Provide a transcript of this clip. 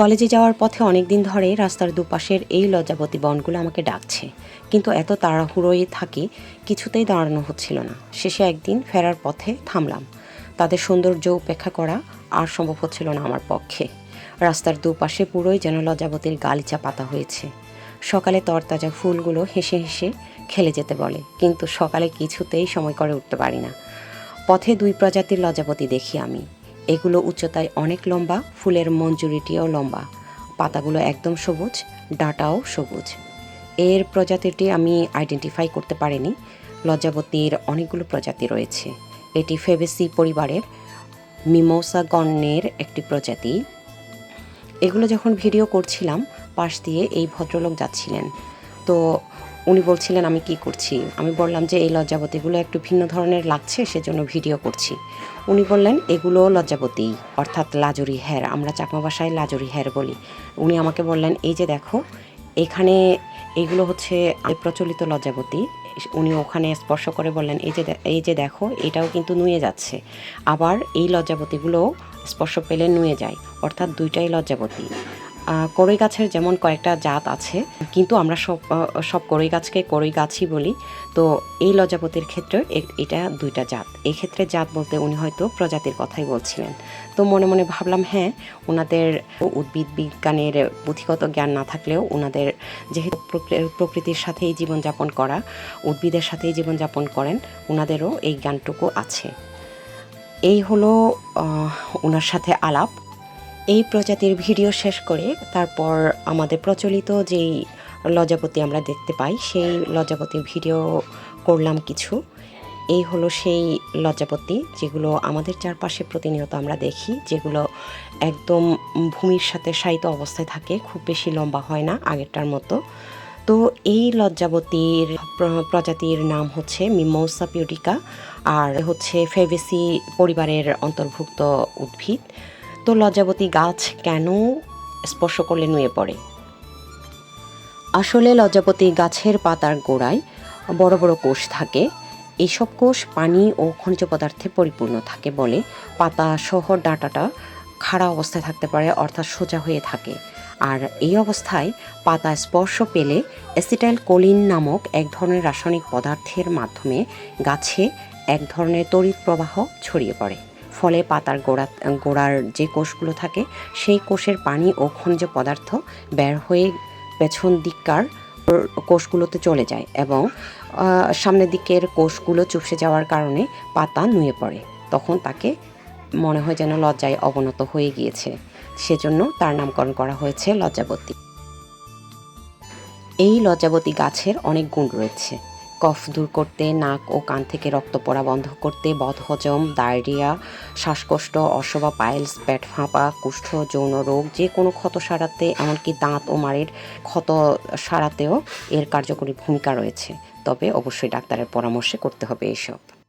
কলেজে যাওয়ার পথে অনেক দিন ধরে রাস্তার দুপাশের এই লজ্জাবতী বনগুলো আমাকে ডাকছে। কিন্তু এত তাড়াহুড়োয় থাকি, কিছুতেই দাঁড়ানো হচ্ছিল না। শেষে একদিন ফেরার পথে থামলাম। তাদের সৌন্দর্য উপেক্ষা করা আর সম্ভব হচ্ছিল না আমার পক্ষে। রাস্তার দুপাশে পুরোই যেন লজ্জাবতীর গালিচা পাতা হয়েছে। সকালে তরতাজা ফুলগুলো হেসে হেসে খেলে যেতে বলে, কিন্তু সকালে কিছুতেই সময় করে উঠতে পারি না। পথে দুই প্রজাতির লজ্জাপতি দেখি আমি। এগুলো উচ্চতায় অনেক লম্বা, ফুলের মঞ্জুরিটিও লম্বা। পাতাগুলো একদম সবুজ, ডাটাও সবুজ। এর প্রজাতিটি আমি আইডেন্টিফাই করতে পারিনি। লজ্জাবতীর অনেকগুলো প্রজাতি রয়েছে। এটি ফেবেসি পরিবারের মিমোসা গণের একটি প্রজাতি। এগুলো যখন ভিডিও করছিলাম, পাশ দিয়ে এই ভদ্রলোক যাচ্ছিলেন। তো উনি বলছিলেন, আমি কি করছি? আমি বললাম যে, এই লজ্জাবতীগুলো একটু ভিন্ন ধরনের লাগছে, সেজন্য ভিডিও করছি। উনি বললেন এগুলো লজ্জাবতী, অর্থাৎ লাজুরি হেয়ার, আমরা চাকমা ভাষায় লাজুরি হেয়ার বলি। উনি আমাকে বললেন, এই যে দেখো, এখানে এগুলো হচ্ছে প্রচলিত লজ্জাবতী। উনি ওখানে স্পর্শ করে বললেন, এই যে এই যে দেখো, এটাও কিন্তু নুয়ে যাচ্ছে। আবার এই লজ্জাবতীগুলো স্পর্শ পেলে নুয়ে যায়, অর্থাৎ দুইটাই লজ্জাবতী। কড়ই গাছের যেমন কয়েকটা জাত আছে, কিন্তু আমরা সব সব কড়ই গাছকে কড়ই গাছই বলি। তো এই লজাপতির ক্ষেত্রে এটা দুইটা জাত। এই ক্ষেত্রে জাত বলতে উনি হয়তো প্রজাতির কথাই বলছিলেন। তো মনে মনে ভাবলাম হ্যাঁ ওনাদের উদ্ভিদ বিজ্ঞানের পুঁথিগত জ্ঞান না থাকলেও ওনাদের যেহেতু প্রকৃতির সাথেই জীবনযাপন করা, উদ্ভিদের সাথেই জীবনযাপন করেন ওনাদেরও এই জ্ঞানটুকু আছে। এই হলো ওনার সাথে আলাপ। এই প্রজাতির ভিডিও শেষ করে তারপর আমাদের প্রচলিত যেই লজ্জাপতি আমরা দেখতে পাই, সেই লজ্জাপতির ভিডিও করলাম কিছু। এই হলো সেই লজ্জাপতি যেগুলো আমাদের চারপাশে প্রতিনিয়ত আমরা দেখি, যেগুলো একদম ভূমির সাথে শায়িত অবস্থায় থাকে, খুব বেশি লম্বা হয় না আগেরটার মতো। তো এই লজ্জাবতীর প্রজাতির নাম হচ্ছে মিমোসা পিউটিকা আর হচ্ছে ফেভেসি পরিবারের অন্তর্ভুক্ত উদ্ভিদ। তো লজ্জাবতী গাছ কেন স্পর্শ করলে নুয়ে পড়ে? আসলে লজ্জাপতি গাছের পাতার গোড়ায় বড় বড় কোষ থাকে। এইসব কোষ পানি ও খনিজ পদার্থে পরিপূর্ণ থাকে বলে পাতা সহ ডাঁটাটা খাড়া অবস্থায় থাকতে পারে, অর্থাৎ সোজা হয়ে থাকে। আর এই অবস্থায় পাতা স্পর্শ পেলে অ্যাসিটাইল কোলিন নামক এক ধরনের রাসায়নিক পদার্থের মাধ্যমে গাছে এক ধরনের তড়িৎ প্রবাহ ছড়িয়ে পড়ে। ফলে পাতার গোড়া, গোড়ার যে কোষগুলো থাকে, সেই কোষের পানি ও খনিজ পদার্থ বের হয়ে পেছন দিককার কোষগুলোতে চলে যায় এবং সামনের দিকের কোষগুলো চুপসে যাওয়ার কারণে পাতা নুয়ে পড়ে। তখন তাকে মনে হয় যেন লজ্জায় অবনত হয়ে গিয়েছে। সেজন্য তার নামকরণ করা হয়েছে লজ্জাবতী। এই লজ্জাবতী গাছের অনেক গুণ রয়েছে। কফ দূর করতে, নাক ও কান থেকে রক্ত পড়া বন্ধ করতে, বদহজম, ডায়রিয়া, শ্বাসকষ্ট অসবা পাইলস, পেট ফাঁপা, কুষ্ঠ, যৌন রোগ, যে কোনো ক্ষত সারাতে, এমনকি দাঁত ও মারের ক্ষত সারাতেও এর কার্যকরী ভূমিকা রয়েছে। তবে অবশ্যই ডাক্তারের পরামর্শে করতে হবে এসব।